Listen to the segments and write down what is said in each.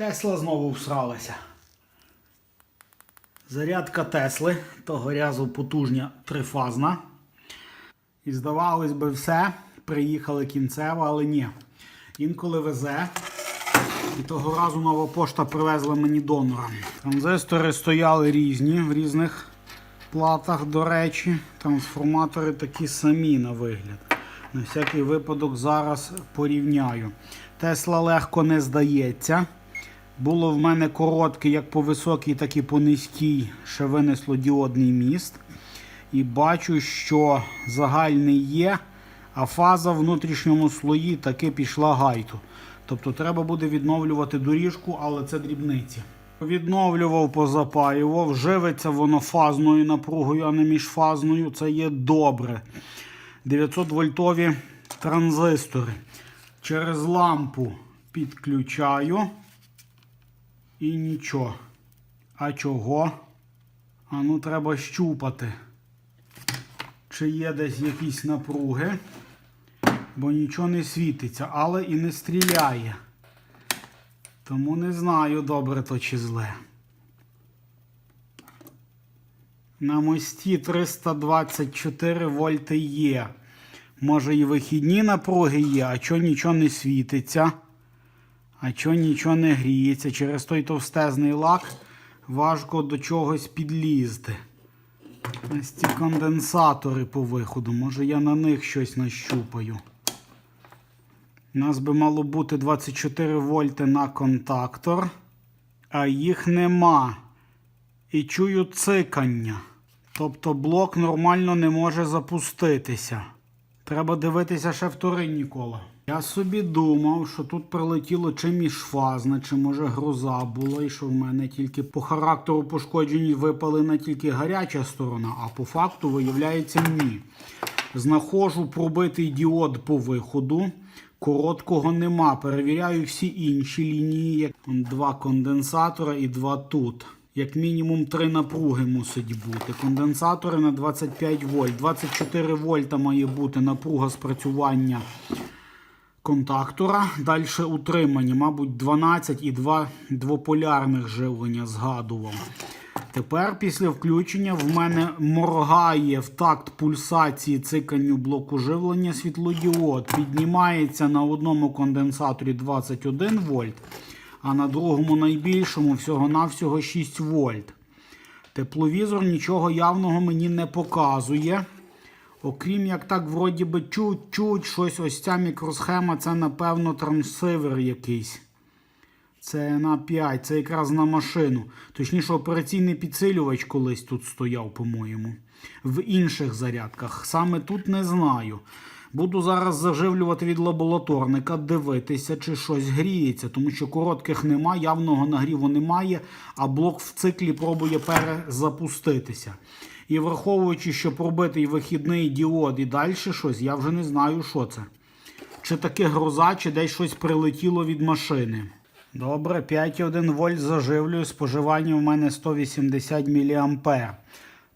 Тесла знову всралася. Зарядка Тесли, того разу потужня трифазна. І здавалось би, все. Приїхали кінцево, але ні. Інколи везе. І того разу нова пошта привезла мені донора. Транзистори стояли різні в різних платах, до речі. Трансформатори такі самі на вигляд. На всякий випадок зараз порівняю. Тесла легко не здається. Було в мене коротке як по високій, так і по низькій, ще винесло діодний міст. І бачу, що загальний є, а фаза в внутрішньому слої таки пішла гайту. Тобто треба буде відновлювати доріжку, але це дрібниці. Відновлював, позапаював, живиться воно фазною напругою, а не міжфазною. Це є добре. 900 вольтові транзистори. Через лампу підключаю. І нічого. А чого? А ну треба щупати. Чи є десь якісь напруги, бо нічого не світиться, але і не стріляє. Тому не знаю, добре то чи зле. На мості 324 вольти є. Може і вихідні напруги є, а чого нічого не світиться. А чого нічого не гріється? Через той товстезний лак важко до чогось підлізти. Ось ці конденсатори по виходу. Може я на них щось нащупаю. У нас би мало бути 24 вольти на контактор, а їх нема. І чую цикання. Тобто блок нормально не може запуститися. Треба дивитися ще вторинні кола. Я собі думав, що тут прилетіло чи міжфазне, чи може гроза була, і що в мене тільки по характеру пошкоджень випалена тільки гаряча сторона, а по факту виявляється ні. Знаходжу пробитий діод по виходу. Короткого нема. Перевіряю всі інші лінії. Два конденсатора і два тут. Як мінімум три напруги мусить бути. Конденсатори на 25 вольт. 24 вольта має бути напруга спрацювання контактора. Далі утримання, мабуть, 12 і 2 двополярних живлення згадував. Тепер після включення в мене моргає в такт пульсації циканню блоку живлення світлодіод. Піднімається на одному конденсаторі 21 вольт, а на другому найбільшому всього-навсього 6 вольт. Тепловізор нічого явного мені не показує. Окрім як так, вроді би, чуть-чуть щось ось ця мікросхема, це, напевно, трансивер якийсь. Це на 5, це якраз на машину. Точніше, операційний підсилювач колись тут стояв, по-моєму. В інших зарядках. Саме тут не знаю. Буду зараз заживлювати від лабораторника, дивитися, чи щось гріється, тому що коротких нема, явного нагріву немає, а блок в циклі пробує перезапуститися. І враховуючи, що пробитий вихідний діод і далі щось, я вже не знаю, що це. Чи таке гроза, чи десь щось прилетіло від машини. Добре, 5,1 вольт заживлюю. Споживання в мене 180 мА.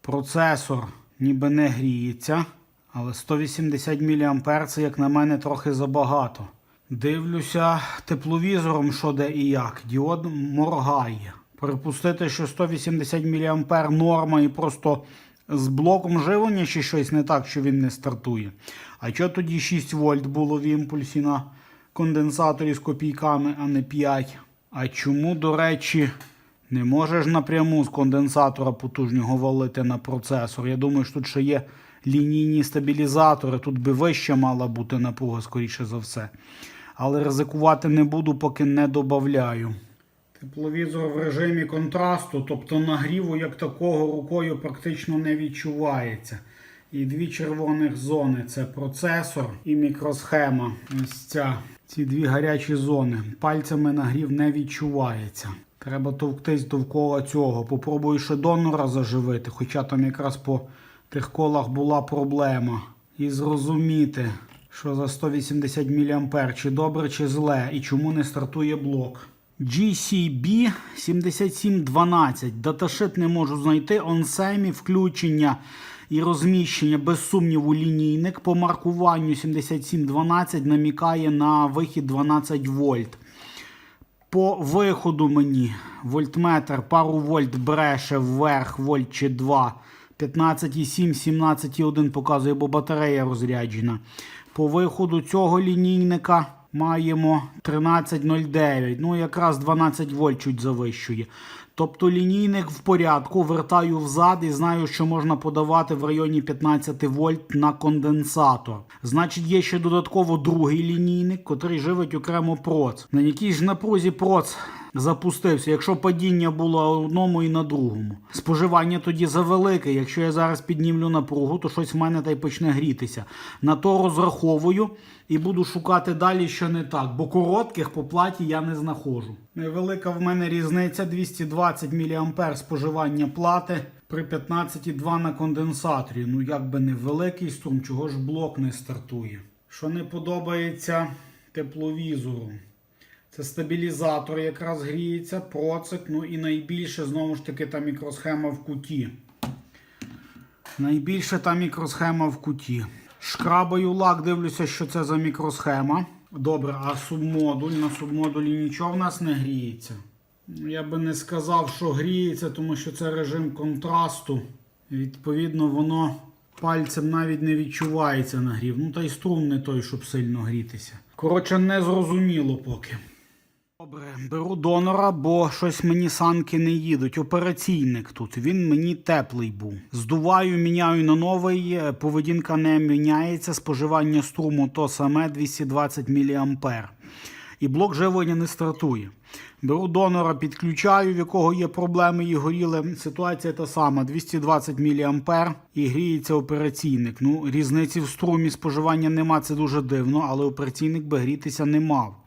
Процесор ніби не гріється. Але 180 мА це, як на мене, трохи забагато. Дивлюся тепловізором, що де і як. Діод моргає. Припустити, що 180 мА норма і просто з блоком живлення чи щось не так, що він не стартує. А що тоді 6 вольт було в імпульсі на конденсаторі з копійками, а не 5? А чому, до речі, не можеш напряму з конденсатора потужнього валити на процесор? Я думаю, що тут ще є лінійні стабілізатори. Тут би вища мала бути напруга, скоріше за все. Але ризикувати не буду, поки не додаю. Тепловізор в режимі контрасту, тобто нагріву як такого рукою практично не відчувається. І дві червоних зони це процесор і мікросхема. Ось ця. Ці дві гарячі зони. Пальцями нагрів не відчувається. Треба товктись довкола цього. Попробую ще донора заживити, хоча там якраз по тих колах була проблема. І зрозуміти, що за 180 мА, чи добре, чи зле, і чому не стартує блок. GCB 7712. Даташит не можу знайти. Onsemi включення і розміщення, без сумніву, лінійник по маркуванню 7712 намікає на вихід 12 вольт. По виходу мені вольтметр пару вольт бреше вверх, вольт чи 2. 15,7, 17,1 показує, бо батарея розряджена. По виходу цього лінійника маємо 13,09. Ну, якраз 12 вольт чуть завищує. Тобто лінійник в порядку, вертаю взад і знаю, що можна подавати в районі 15 вольт на конденсатор. Значить, є ще додатково другий лінійник, котрий живить окремо проц. На якій ж напрузі проц запустився, якщо падіння було одному і на другому. Споживання тоді завелике. Якщо я зараз піднімлю напругу, то щось в мене та й почне грітися. На то розраховую і буду шукати далі, що не так, бо коротких по платі я не знаходжу. Невелика в мене різниця 220 мА споживання плати при 15,2 на конденсаторі. Ну як би не великий струм, чого ж блок не стартує. Що не подобається тепловізору. Це стабілізатор якраз гріється, процик, ну і найбільше знову ж таки та мікросхема в куті. Найбільше та мікросхема в куті. Шкрабаю лак, дивлюся, що це за мікросхема. Добре, а субмодуль? На субмодулі нічого в нас не гріється. Я би не сказав, що гріється, тому що це режим контрасту. Відповідно, воно пальцем навіть не відчувається нагрів. Ну та й струм не той, щоб сильно грітися. Коротше, не зрозуміло поки. Добре, беру донора, бо щось мені санки не їдуть. Операційник тут. Він мені теплий був. Здуваю, міняю на новий, е, поведінка не міняється, споживання струму то саме 220 мА. І блок живлення не стартує. Беру донора, підключаю, в якого є проблеми і горіли. Ситуація та сама: 220 мА і гріється операційник. Ну, різниці в струмі споживання нема, це дуже дивно, але операційник би грітися не мав.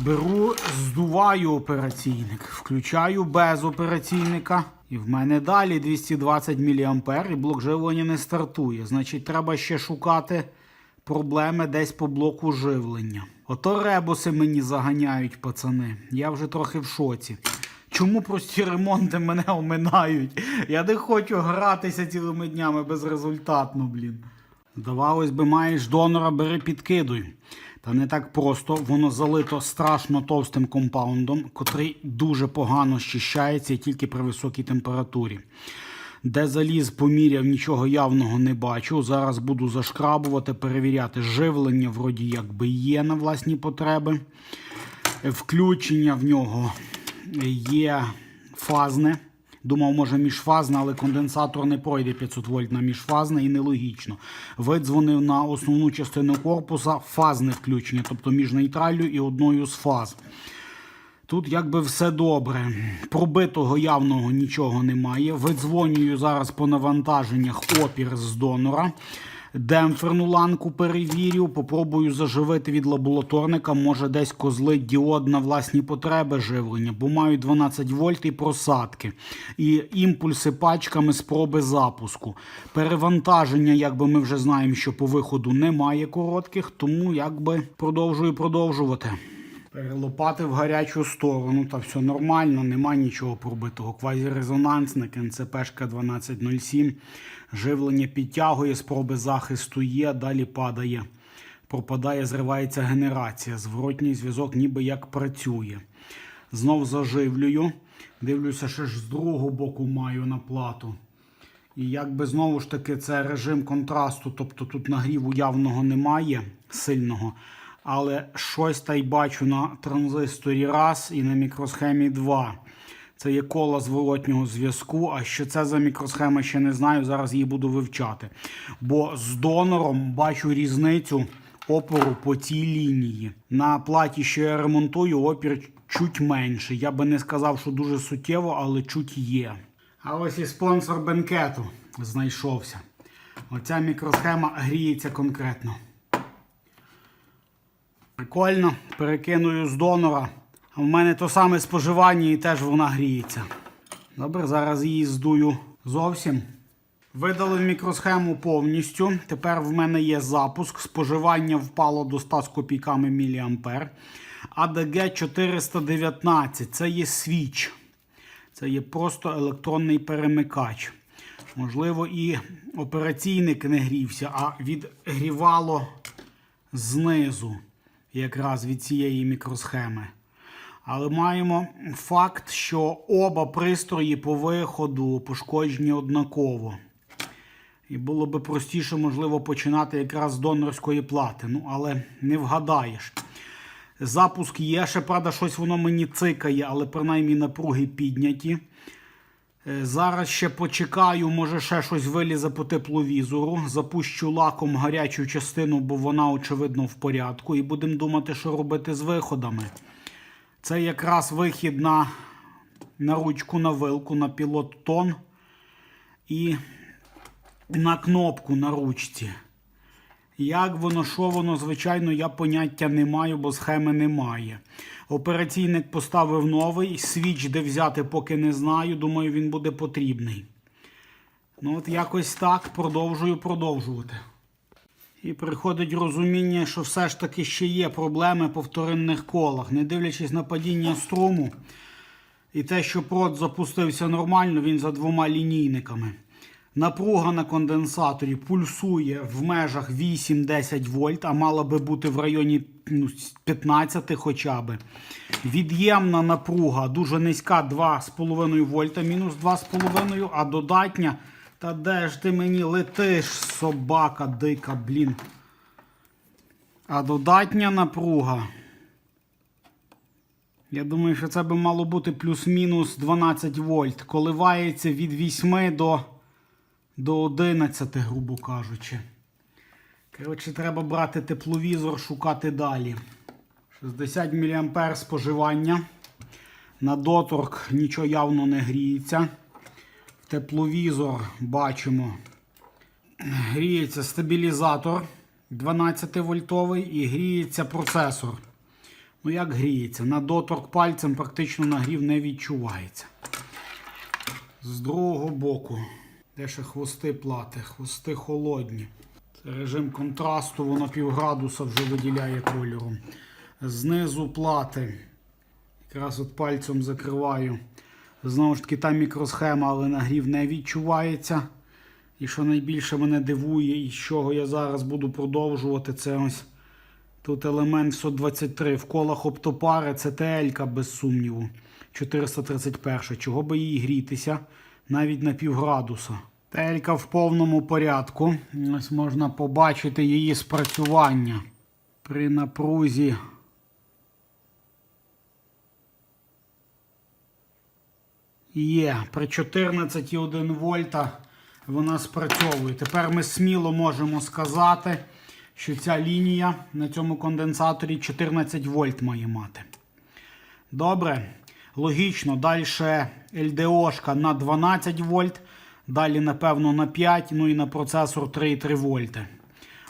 Беру, здуваю операційник, включаю без операційника. І в мене далі 220 мА і блок живлення не стартує. Значить, треба ще шукати проблеми десь по блоку живлення. Ото ребуси мені заганяють, пацани. Я вже трохи в шоці. Чому прості ремонти мене оминають? Я не хочу гратися цілими днями безрезультатно, блін. Здавалось би, маєш донора, бери підкидуй. Та не так просто, воно залито страшно товстим компаундом, котрий дуже погано щищається тільки при високій температурі. Де заліз поміряв, нічого явного не бачу. Зараз буду зашкрабувати, перевіряти живлення, вроді якби є на власні потреби. Включення в нього є фазне. Думав, може міжфазне, але конденсатор не пройде 500 вольт на міжфазне і нелогічно. Видзвонив на основну частину корпуса фазне включення, тобто між нейтраллю і одною з фаз. Тут якби все добре. Пробитого явного нічого немає. Видзвонюю зараз по навантаженнях опір з донора. Демпферну ланку перевірю, попробую заживити від лабораторника, може десь козлить діод на власні потреби живлення, бо маю 12 вольт і просадки. І імпульси пачками спроби запуску. Перевантаження, якби ми вже знаємо, що по виходу немає коротких, тому якби продовжую продовжувати. Перелопати в гарячу сторону, та все нормально, нема нічого пробитого. Квазірезонансник, НЦПшка 1207. Живлення підтягує, спроби захисту є, далі падає. Пропадає, зривається генерація. Зворотній зв'язок ніби як працює. Знов заживлюю. Дивлюся, що ж з другого боку маю на плату. І якби знову ж таки це режим контрасту, тобто тут нагріву явного немає сильного. Але щось та й бачу на транзисторі раз і на мікросхемі 2. Це є кола зворотнього зв'язку. А що це за мікросхема, ще не знаю. Зараз її буду вивчати. Бо з донором бачу різницю опору по цій лінії. На платі, що я ремонтую, опір чуть менший. Я би не сказав, що дуже суттєво, але чуть є. А ось і спонсор бенкету знайшовся. Оця мікросхема гріється конкретно. Прикольно, перекиную з донора. А в мене то саме споживання і теж вона гріється. Добре, зараз її здую зовсім. Видали мікросхему повністю. Тепер в мене є запуск. Споживання впало до 100 з копійками міліампер. ADG 419 це є свіч. Це є просто електронний перемикач. Можливо, і операційник не грівся, а відгрівало знизу, якраз від цієї мікросхеми. Але маємо факт, що оба пристрої по виходу пошкоджені однаково. І було би простіше, можливо, починати якраз з донорської плати. Ну, але не вгадаєш. Запуск є, ще правда, щось воно мені цикає, але принаймні напруги підняті. Е, Зараз ще почекаю, може ще щось вилізе по тепловізору. Запущу лаком гарячу частину, бо вона, очевидно, в порядку. І будемо думати, що робити з виходами. Це якраз вихід на, на ручку, на вилку, на пілот тон і на кнопку на ручці. Як воно, що воно, звичайно, я поняття не маю, бо схеми немає. Операційник поставив новий, свіч де взяти, поки не знаю. Думаю, він буде потрібний. Ну, от якось так продовжую продовжувати. І приходить розуміння, що все ж таки ще є проблеми по вторинних колах. Не дивлячись на падіння струму і те, що прот запустився нормально, він за двома лінійниками. Напруга на конденсаторі пульсує в межах 8-10 вольт, а мала би бути в районі ну, 15 хоча б. Від'ємна напруга дуже низька 2,5 вольта, мінус 2,5, а додатня. Та де ж ти мені летиш, собака дика, блін. А додатня напруга. Я думаю, що це би мало бути плюс-мінус 12 вольт. Коливається від 8 до до 11, грубо кажучи. Коротше, треба брати тепловізор, шукати далі. 60 мА споживання. На доторк нічого явно не гріється. В тепловізор бачимо. Гріється стабілізатор 12 вольтовий і гріється процесор. Ну, як гріється? На доторк пальцем практично нагрів не відчувається. З другого боку. Де ще хвости плати? Хвости холодні. Це режим контрасту, воно півградуса вже виділяє кольором. Знизу плати. Якраз от пальцем закриваю. Знову ж таки, там мікросхема, але нагрів не відчувається. І що найбільше мене дивує, і з чого я зараз буду продовжувати, це ось тут елемент 123. В колах оптопари це ТЛ, без сумніву. 431. Чого би їй грітися? Навіть на півградуса. Телька в повному порядку. Ось можна побачити її спрацювання при напрузі. Є, при 14,1 вольта вона спрацьовує. Тепер ми сміло можемо сказати, що ця лінія на цьому конденсаторі 14 вольт має мати. Добре. Логічно, далі LDO на 12 вольт, далі, напевно, на 5, ну і на процесор 3,3 вольти.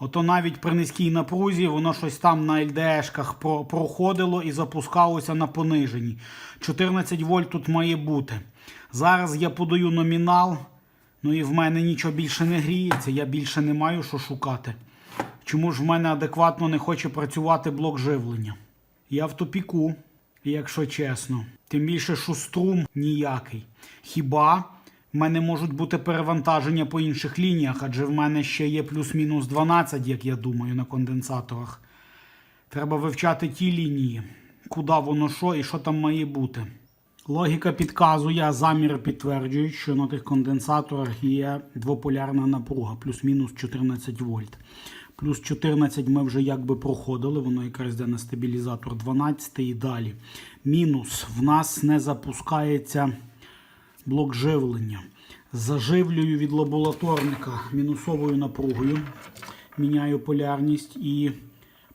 Ото навіть при низькій напрузі воно щось там на LDE проходило і запускалося на пониженні. 14 вольт тут має бути. Зараз я подаю номінал, ну і в мене нічого більше не гріється, я більше не маю що шукати. Чому ж в мене адекватно не хоче працювати блок живлення? Я в топіку якщо чесно. Тим більше, що струм ніякий. Хіба в мене можуть бути перевантаження по інших лініях, адже в мене ще є плюс-мінус 12, як я думаю, на конденсаторах. Треба вивчати ті лінії, куди воно що і що там має бути. Логіка підказує, а заміри підтверджують, що на тих конденсаторах є двополярна напруга, плюс-мінус 14 вольт. Плюс 14 ми вже якби проходили, воно якраз йде на стабілізатор 12 і далі. Мінус в нас не запускається блок живлення. Заживлюю від лабораторника мінусовою напругою. Міняю полярність і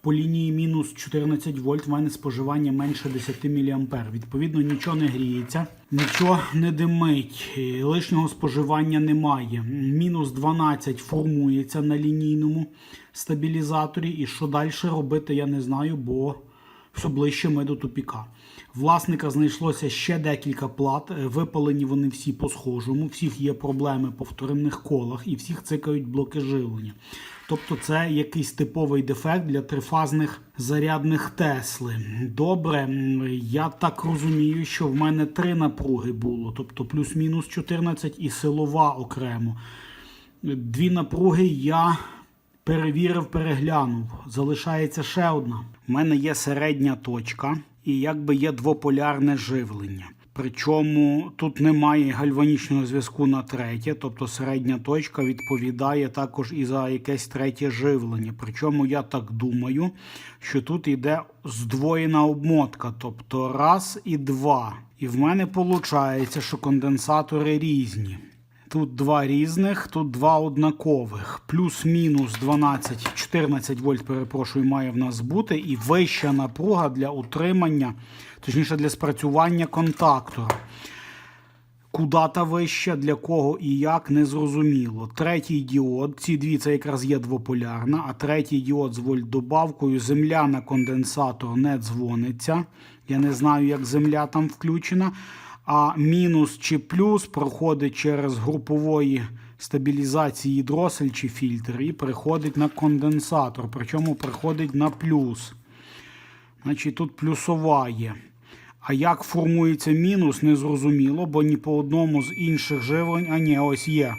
по лінії мінус 14 вольт в мене споживання менше 10 мА. Відповідно, нічого не гріється, нічого не димить, лишнього споживання немає. Мінус 12 формується на лінійному стабілізаторі. І що далі робити, я не знаю, бо все ближче ми до тупіка. Власника знайшлося ще декілька плат. Випалені вони всі по схожому. Всіх є проблеми по вторинних колах і всіх цикають блоки живлення. Тобто це якийсь типовий дефект для трифазних зарядних Тесли. Добре, я так розумію, що в мене три напруги було, тобто плюс-мінус 14 і силова окремо. Дві напруги я перевірив, переглянув. Залишається ще одна. У мене є середня точка. і якби є двополярне живлення. Причому тут немає гальванічного зв'язку на третє, тобто середня точка відповідає також і за якесь третє живлення. Причому я так думаю, що тут йде здвоєна обмотка, тобто раз і два. І в мене виходить, що конденсатори різні. Тут два різних, тут два однакових. Плюс-мінус 12, 14 вольт, перепрошую, має в нас бути. І вища напруга для утримання, точніше для спрацювання контактора. Куда та вища, для кого і як, не зрозуміло. Третій діод, ці дві це якраз є двополярна, а третій діод з вольтдобавкою, земля на конденсатор не дзвониться. Я не знаю, як земля там включена. А мінус чи плюс проходить через групової стабілізації дросель чи фільтр і приходить на конденсатор. Причому приходить на плюс. Значить, тут плюсова є. А як формується мінус, не зрозуміло, бо ні по одному з інших живлень. А ні, ось є.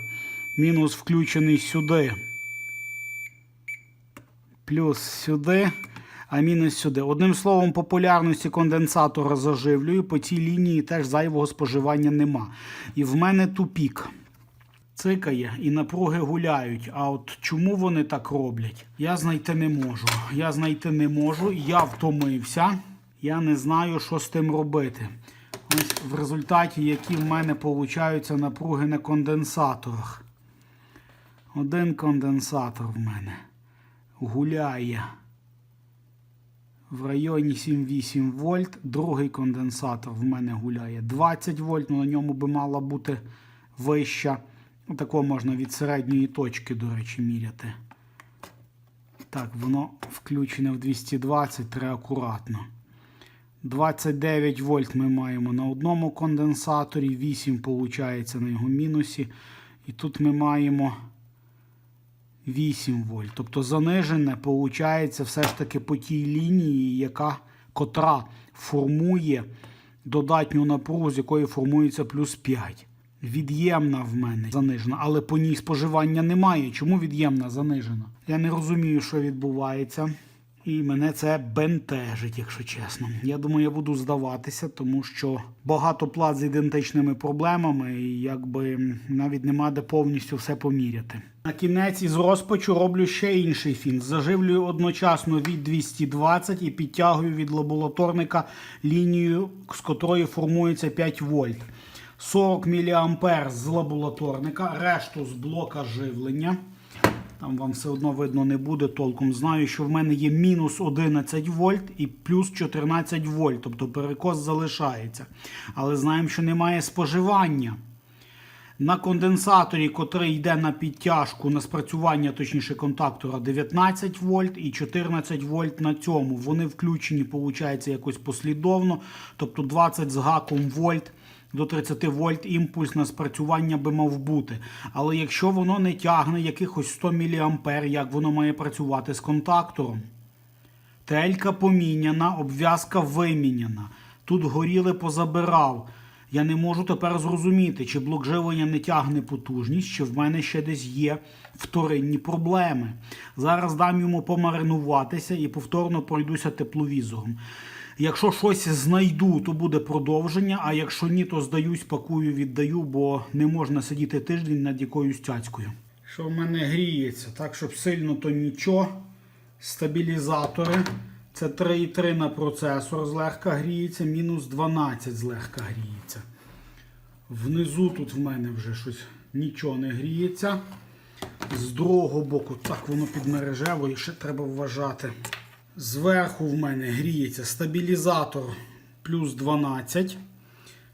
Мінус включений сюди. Плюс сюди, а мінус сюди. Одним словом, популярності конденсатора заживлюю. По цій лінії теж зайвого споживання нема. І в мене тупік. Цикає і напруги гуляють. А от чому вони так роблять? Я знайти не можу. Я знайти не можу. Я втомився. Я не знаю, що з тим робити. Ось в результаті, які в мене получаються напруги на конденсаторах. Один конденсатор в мене гуляє в районі 7-8 вольт. Другий конденсатор в мене гуляє 20 вольт, ну на ньому би мала бути вища. Такого можна від середньої точки, до речі, міряти. Так, воно включене в 220, треба акуратно. 29 вольт ми маємо на одному конденсаторі, 8 виходить на його мінусі. І тут ми маємо 8 вольт. Тобто занижене виходить все ж таки по тій лінії, яка котра формує додатню напругу, з якої формується плюс 5. Від'ємна в мене занижена, але по ній споживання немає. Чому від'ємна занижена? Я не розумію, що відбувається. І мене це бентежить, якщо чесно. Я думаю, я буду здаватися, тому що багато плат з ідентичними проблемами, і якби навіть нема де повністю все поміряти. На кінець із розпачу роблю ще інший фінт. Заживлюю одночасно від 220 і підтягую від лабораторника лінію, з котрої формується 5 вольт. 40 мА з лабораторника, решту з блока живлення. Там вам все одно видно не буде толком. Знаю, що в мене є мінус 11 вольт і плюс 14 вольт, тобто перекос залишається. Але знаємо, що немає споживання. На конденсаторі, котрий йде на підтяжку, на спрацювання, точніше, контактора 19 вольт і 14 вольт на цьому. Вони включені, виходить, якось послідовно. Тобто 20 з гаком вольт до 30 вольт імпульс на спрацювання би мав бути. Але якщо воно не тягне якихось 100 мА, як воно має працювати з контактором? Телька поміняна, обв'язка виміняна. Тут горіли позабирав. Я не можу тепер зрозуміти, чи блок живлення не тягне потужність, чи в мене ще десь є вторинні проблеми. Зараз дам йому помаринуватися і повторно пройдуся тепловізором. Якщо щось знайду, то буде продовження, а якщо ні, то здаюсь, пакую, віддаю, бо не можна сидіти тиждень над якоюсь цяцькою. Що в мене гріється, так щоб сильно то нічого. Стабілізатори. Це 3,3 на процесор злегка гріється, мінус 12 злегка гріється. Внизу тут в мене вже щось нічого не гріється. З другого боку, так воно під мережевою, ще треба вважати. Зверху в мене гріється стабілізатор плюс 12.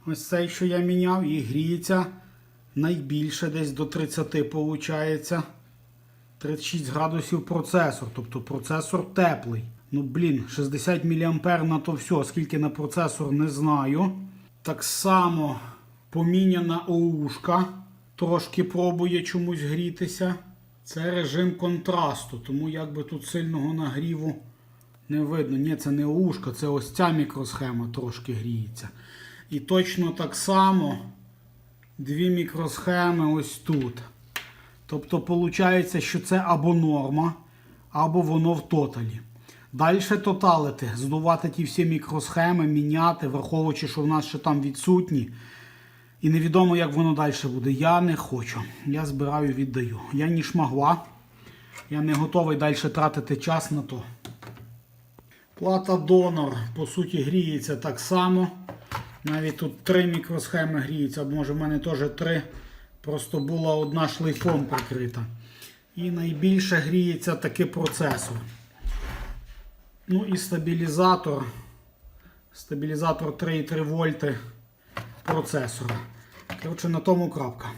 Ось цей, що я міняв, і гріється найбільше десь до 30, виходить. 36 градусів процесор. Тобто процесор теплий. Ну, блін, 60 мА на то все, скільки на процесор не знаю. Так само поміняна оушка. Трошки пробує чомусь грітися. Це режим контрасту, тому якби тут сильного нагріву не видно. Ні, це не оушка, це ось ця мікросхема трошки гріється. І точно так само дві мікросхеми ось тут. Тобто, виходить, що це або норма, або воно в тоталі. Далі тоталити, здувати ті всі мікросхеми, міняти, враховуючи, що в нас ще там відсутні. І невідомо, як воно далі буде. Я не хочу. Я збираю, віддаю. Я ні шмагла. Я не готовий далі тратити час на то. Плата донор, по суті, гріється так само. Навіть тут три мікросхеми гріються, може в мене теж три. Просто була одна шлейфом прикрита. І найбільше гріється таки процесор. Ну і стабілізатор. Стабілізатор 3,3 вольти процесора. Коротше, на тому крапка.